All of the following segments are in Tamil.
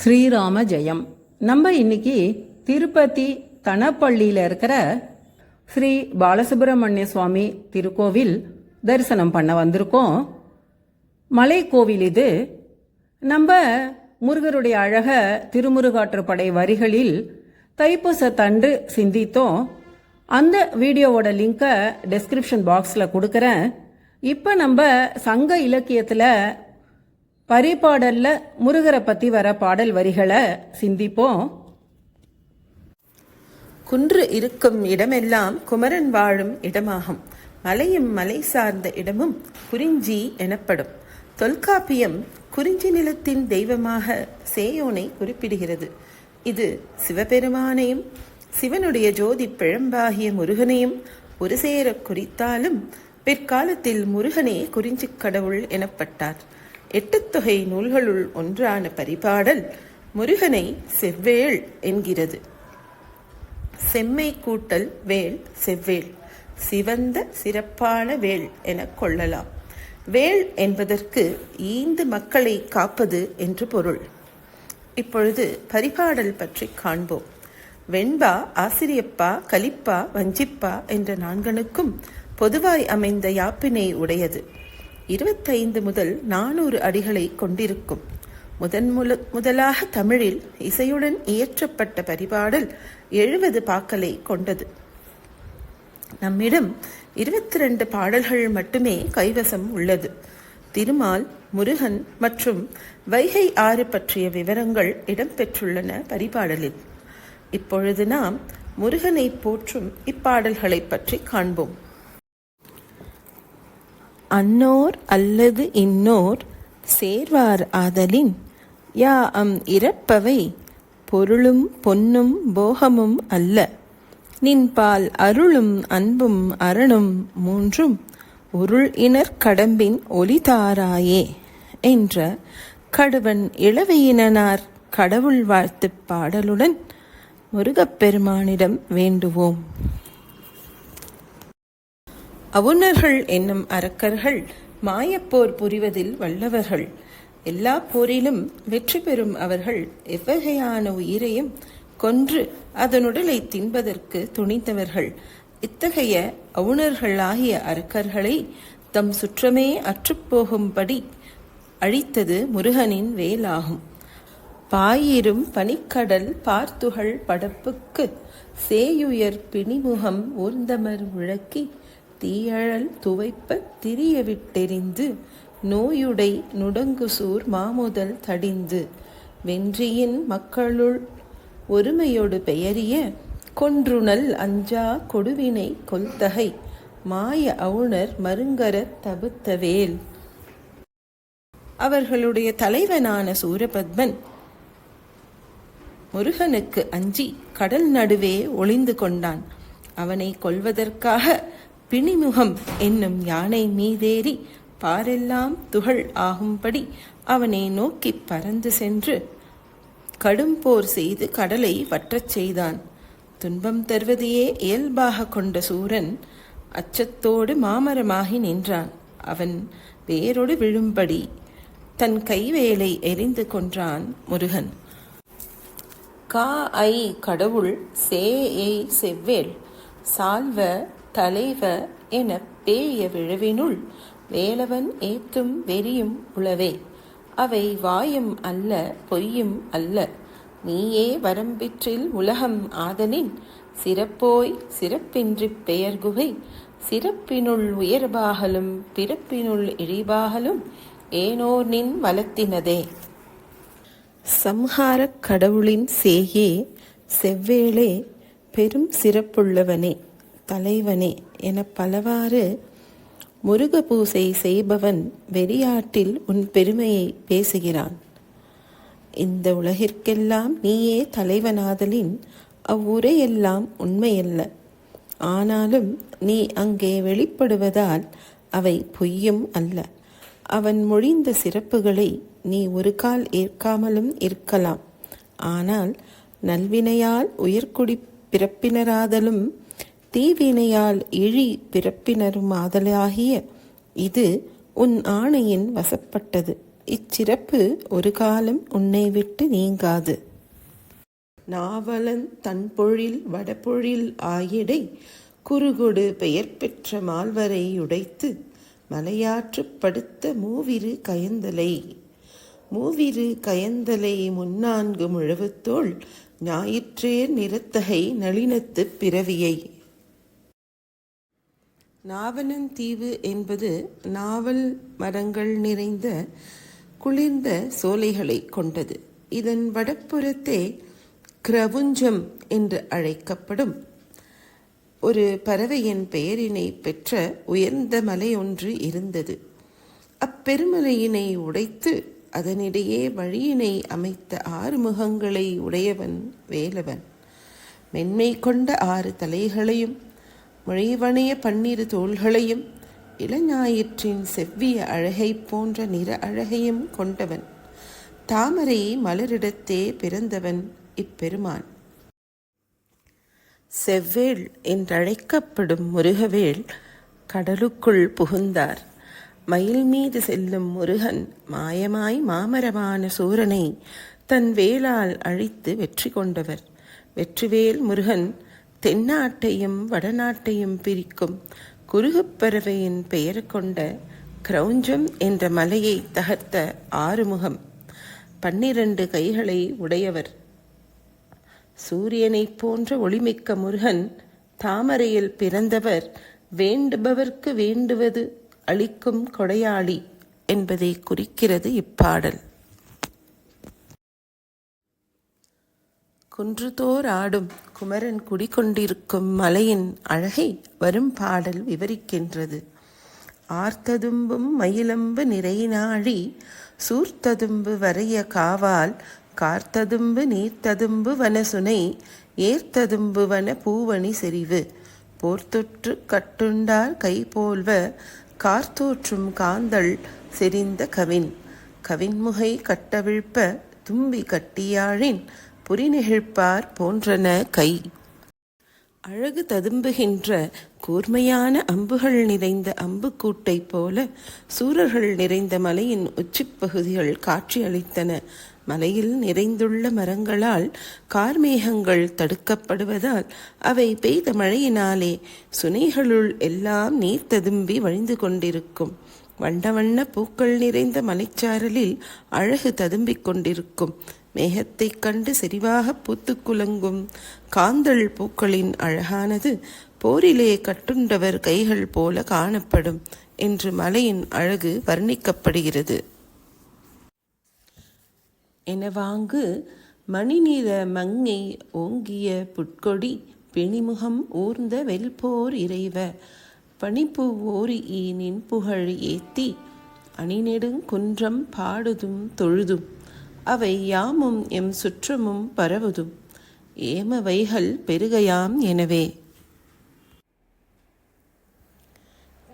ஸ்ரீராம ஜெயம் நம்ம இன்னைக்கு திருப்பதி தனப்பள்ளியில் இருக்கிற ஸ்ரீ பாலசுப்பிரமணிய சுவாமி திருக்கோவில் தரிசனம் பண்ண வந்திருக்கோம். மலை கோவில் இது. நம்ம முருகருடைய அழக திருமுருகாற்றுப்படை வரிகளில் தைப்பூசத்தன்று சிந்தித்தோம். அந்த வீடியோவோட லிங்கை டெஸ்கிரிப்ஷன் பாக்ஸில் கொடுக்குறேன். இப்போ நம்ம சங்க இலக்கியத்தில் பரிபாடல்ல முருகரை பத்தி வர பாடல் வரிகளை சிந்திப்போம். குன்று இருக்கும் இடமெல்லாம் குமரன் வாழும் இடமாகும். மலையும் மலை சார்ந்த இடமும் குறிஞ்சி எனப்படும். தொல்காப்பியம் குறிஞ்சி நிலத்தின் தெய்வமாக சேயோனை குறிப்பிடுகிறது. இது சிவபெருமானையும் சிவனுடைய ஜோதி பிழம்பாகிய முருகனையும் ஒரு சேர குறித்தாலும் பிற்காலத்தில் முருகனே குறிஞ்சிக் கடவுள் எனப்பட்டார். எட்டுத்தொகை நூல்களுள் ஒன்றான பரிபாடல் முருகனை செவ்வேள் என்கிறது. செம்மை கூட்டல் வேள் செவ்வேள் சிவந்த சிறப்பான வேள் எனக் கொள்ளலாம். வேள் என்பதற்கு ஈந்து மக்களை காப்பது என்று பொருள். இப்பொழுது பரிபாடல் பற்றி காண்போம். வெண்பா ஆசிரியப்பா கலிப்பா வஞ்சிப்பா என்ற நான்கனுக்கும் பொதுவாய் அமைந்த யாப்பினை உடையது. இருபத்தைந்து முதல் நானூறு அடிகளை கொண்டிருக்கும். முதன் முல முதலாக தமிழில் இசையுடன் இயற்றப்பட்ட பரிபாடல் எழுபது பாக்களை கொண்டது. நம்மிடம் இருபத்தி ரெண்டு பாடல்கள் மட்டுமே கைவசம் உள்ளது. திருமால் முருகன் மற்றும் வைகை ஆறு பற்றிய விவரங்கள் இடம்பெற்றுள்ளன பரிபாடலில். இப்பொழுது நாம் முருகனை போற்றும் இப்பாடல்களை பற்றி காண்போம். அன்னோர் அல்லது இன்னோர் சேர்வார் ஆதலின். யா அம் இறப்பவை பொருளும் பொன்னும் போகமும் அல்ல. நின்பால் அருளும் அன்பும் அரணும் மூன்றும் உருள் இனர் கடம்பின் ஒளிதாராயே என்ற கடுவன் இளவையினனார் கடவுள் வாழ்த்துப் பாடலுடன் முருகப்பெருமானிடம் வேண்டுவோம். அவுணர்கள் என்னும் அரக்கர்கள் மாயப்போர் புரிவதில் வல்லவர்கள். எல்லா போரிலும் வெற்றி பெறும் அவர்கள் எவ்வகையான உயிரையும் கொன்று அதனுடலை தின்பதற்கு துணிந்தவர்கள். இத்தகைய அவுணர்களாகிய அரக்கர்களை தம் சுற்றமே அற்றுப்போகும்படி அழித்தது முருகனின் வேலாகும். பாயிரும் பனிக்கடல் பார்த்துகள் படப்புக்கு சேயுயர் பிணிமுகம் ஊர்ந்தமர் முழக்கி தீயழல் துவைப்ப திரிய விட்டெறிந்து நோயுடை நுடங்குசூர் மாமுதல் தடிந்து. வென்றியின் மக்களுள் ஒருமையோடு பெயரிய கொன்றுணல் அஞ்சா கொடுவினை கொல்தகை மாய அவுணர் மருங்கர தபுத்தவேல் அவர்களுடைய தலைவனான சூரபத்மன் முருகனுக்கு அஞ்சி கடல் நடுவே ஒளிந்து கொண்டான். அவனை கொல்வதற்காக பிணிமுகம் என்னும் யானை மீதேறி பாரெல்லாம் துகள் ஆகும்படி அவனை நோக்கி பறந்து சென்று கடும் போர் செய்து கடலை வற்றச் செய்தான். துன்பம் தருவதையே இயல்பாக கொண்ட சூரன் அச்சத்தோடு மாமரமாகி நின்றான். அவன் வேரோடு விழும்படி தன் கைவேலை எரிந்து கொன்றான் முருகன். கா ஐ கடவுள் சே ஏய் செவ்வேல் சால்வ தலைவ என பேய விழவினுள் வேலவன் ஏத்தும் வெறியும் உளவே. அவை வாயும் அல்ல பொய்யும் அல்ல. நீயே வரம்பிற்றில் உலகம் ஆதனின் சிறப்போய் சிறப்பின்றிப் பெயர்குகை. சிறப்பினுள் உயர்பாகலும் பிறப்பினுள் இழிபாகலும் ஏனோர் நின் வலத்தினதே சம்ஹாரக் கடவுளின் சேயே செவ்வேளே பெரும் சிறப்புள்ளவனே. தலைவனே என பலவாறு முருக பூசை செய்பவன் வெறியாட்டில் உன் பெருமையை பேசுகிறான். இந்த உலகிற்கெல்லாம் நீயே தலைவனாதலின் அவ்வுரையெல்லாம் உண்மையல்ல. ஆனாலும் நீ அங்கே வெளிப்படுவதால் அவை பொய்யும் அல்ல. அவன் மொழிந்த சிறப்புகளை நீ ஒரு கால் ஏற்காமலும் இருக்கலாம். ஆனால் நல்வினையால் உயர்குடி பிறப்பினராதலும் தீவினையால் இழி பிறப்பினரும் ஆதலாகிய இது உன் ஆணையின் வசப்பட்டது. இச்சிறப்பு ஒரு காலம் உன்னை விட்டு நீங்காது. நாவலன் தன்பொழில் வடபொழில் ஆயிடை குறுகொடு பெயர் பெற்ற மால்வரை உடைத்து மலையாற்றுப்படுத்த மூவிரு கயந்தலை. மூவிரு கயந்தலை முன்னான்கு முழவுத்தோள் ஞாயிற்றேர் நிறத்தகை நளினத்துப் பிறவியை. நாவலந்தீவு என்பது நாவல் மரங்கள் நிறைந்த குளிர்ந்த சோலைகளை கொண்டது. இதன் வடப்புறத்தே கிரவுஞ்சம் என்று அழைக்கப்படும் ஒரு பறவையின் பெயரினை பெற்ற உயர்ந்த மலை ஒன்று இருந்தது. அப்பெருமலையினை உடைத்து அதனிடையே வழியினை அமைத்த ஆறு முகங்களை உடையவன் வேலவன். மென்மை கொண்ட ஆறு தலைகளையும் மொழிவணைய பன்னிரு தோள்களையும் இளஞாயிற்றின் செவ்விய அழகை போன்ற நிற அழகையும் கொண்டவன். தாமரை மலரிடத்தே பிறந்தவன் இப்பெருமான். செவ்வேள் என்றழைக்கப்படும் முருகவேள் கடலுக்குள் புகுந்தார். மயில் மீது செல்லும் முருகன் மாயமாய் மாமரமான சூரனை தன் வேளால் அழித்து வெற்றி கொண்டவர். வெற்றிவேல் முருகன் தென்னாட்டையும் வடநாட்டையும் பிரிக்கும். குருகுப்பறவையின் பெயர் கொண்ட கிரௌஞ்சம் என்ற மலையை தகர்த்த ஆறுமுகம். பன்னிரண்டு கைகளை உடையவர். சூரியனைப் போன்ற ஒளிமிக்க முருகன் தாமரையில் பிறந்தவர். வேண்டுபவர்க்கு வேண்டுவது அளிக்கும் கொடையாளி என்பதை குறிக்கிறது இப்பாடல். குன்றுதோர் ஆடும் குமரன் குடிகொண்டிருக்கும் மலையின் அழகை வரும் பாடல் விவரிக்கின்றது. ஆர்த்ததும்பும் மயிலம்பு நிறைநாழி சூர்த்ததும்பு வரைய காவால் கார்த்ததும்பு நீர்த்ததும்பு வனசுனை ஏர்த்ததும்பு வன பூவணி செறிவு. போர்த்தொற்று கட்டுண்டார் கை போல்வ கார்த்தோற்றும் காந்தள் செறிந்த கவின். கவின்முகை கட்டவிழ்ப்ப தும்பி கட்டியாழின் புரிநெகிழ்ப்பார் போன்றன கை. அழகு ததும்புகின்ற கூர்மையான அம்புகள் நிறைந்த அம்புக்கூட்டைப் போல சூரர்கள் நிறைந்த மலையின் உச்சிப்பகுதிகள் காட்சியளித்தன. மலையில் நிறைந்துள்ள மரங்களால் கார்மேகங்கள் தடுக்கப்படுவதால் அவை பெய்த மழையினாலே சுனைகளுள் எல்லாம் நீர் ததும்பி வழிந்து கொண்டிருக்கும். வண்ண வண்ண பூக்கள் நிறைந்த மலைச்சாரலில் அழகு ததும்பிக் கொண்டிருக்கும். மேகத்தைக் கண்டு செறிவாக பூத்துக்குலங்கும் காந்தள் பூக்களின் அழகானது போரிலே கட்டுண்டவர் கைகள் போல காணப்படும் என்று மலையின் அழகு வர்ணிக்கப்படுகிறது. எனவாங்கு மணிநிற மங்கை ஓங்கிய புட்கொடி பிணிமுகம் ஊர்ந்த வெல்போர் இறைவ பனிப்பு ஓரி ஈனின் புகழ் ஏத்தி அணிநெடுங் குன்றம் பாடுதும் தொழுதும். அவை யாமும் எம் சுற்றமும் பரவுதும். ஏமவைகள் பெருகையாம் எனவே.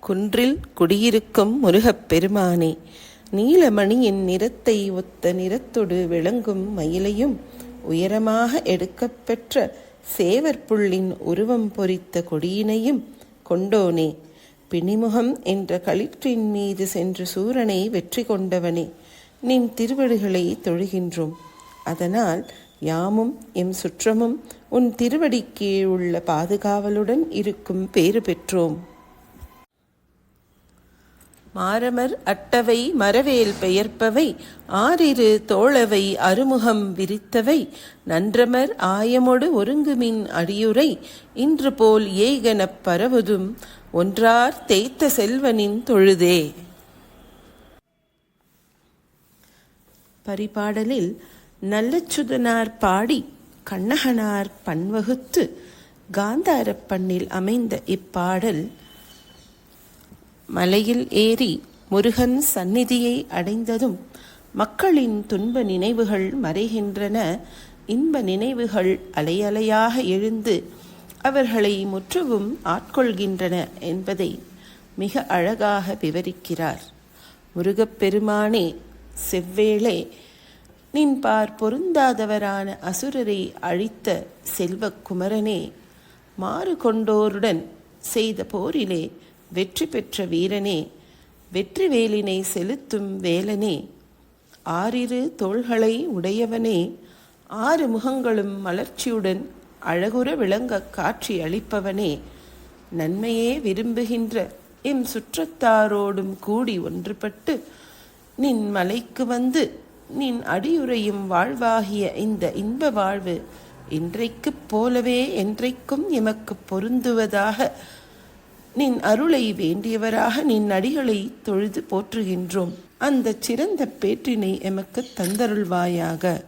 குன்றில் குடியிருக்கும் முருகப் பெருமானே நீலமணியின் நிறத்தை ஒத்த நிறத்தொடு விளங்கும் மயிலையும் உயரமாக எடுக்கப்பெற்ற சேவற்புள்ளின் உருவம் பொறித்த கொடியினையும் கொண்டோனே. பிணிமுகம் என்ற களிற்றின் மீது சென்று சூரனை வெற்றி கொண்டவனே. நின் திருவடிகளை தொழுகின்றோம். அதனால் யாமும் எம் சுற்றமும் உன் திருவடிக்கே உள்ள பாதுகாவலுடன் இருக்கும் பேறு பெற்றோம். மாரமர் அட்டவை மரவேல் பெயர்ப்பவை ஆறிரு தோளவை அருமுகம் விரித்தவை நன்றமர் ஆயமொடு ஒருங்குமின் அடியுரை இன்று போல் ஏகனப் பரவுதும் ஒன்றார் தேய்த்த செல்வனின் தொழுதே. பரிபாடலில் நல்லச்சுதனார் பாடி கண்ணகனார் பன்வகுத்து காந்தாரப் பண்ணில் அமைந்த இப்பாடல் மலையில் ஏறி முருகன் சந்நிதியை அடைந்ததும் மக்களின் துன்ப நினைவுகள் மறைகின்றன. இன்ப நினைவுகள் அலையலையாக எழுந்து அவர்களை முற்றவும் ஆட்கொள்கின்றன என்பதை மிக அழகாக விவரிக்கிறார் முருகப்பெருமானே செவ்வேளே நின்பார் பொருந்தாதவரான அசுரரை அழித்த செல்வ குமரனே மாறு கொண்டோருடன் செய்த போரிலே வெற்றி பெற்ற வீரனே வெற்றி வேலினை செலுத்தும் வேலனே ஆறிரு தோள்களை உடையவனே ஆறு முகங்களும் மலர்ச்சியுடன் அழகுற விளங்க காட்சி அளிப்பவனே நன்மையே விரும்புகின்ற எம் சுற்றத்தாரோடும் கூடி ஒன்றுபட்டு நின் மலைக்கு வந்து நின் அடியுறையும் வாழ்வாகிய இந்த இன்ப வாழ்வு இன்றைக்குப் போலவே என்றைக்கும் எமக்கு பொருந்துவதாக நின் அருளை வேண்டியவராக நின் அடிகளை தொழுது போற்றுகின்றோம். அந்த சிறந்த பேற்றினை எமக்கு தந்தருள்வாயாக.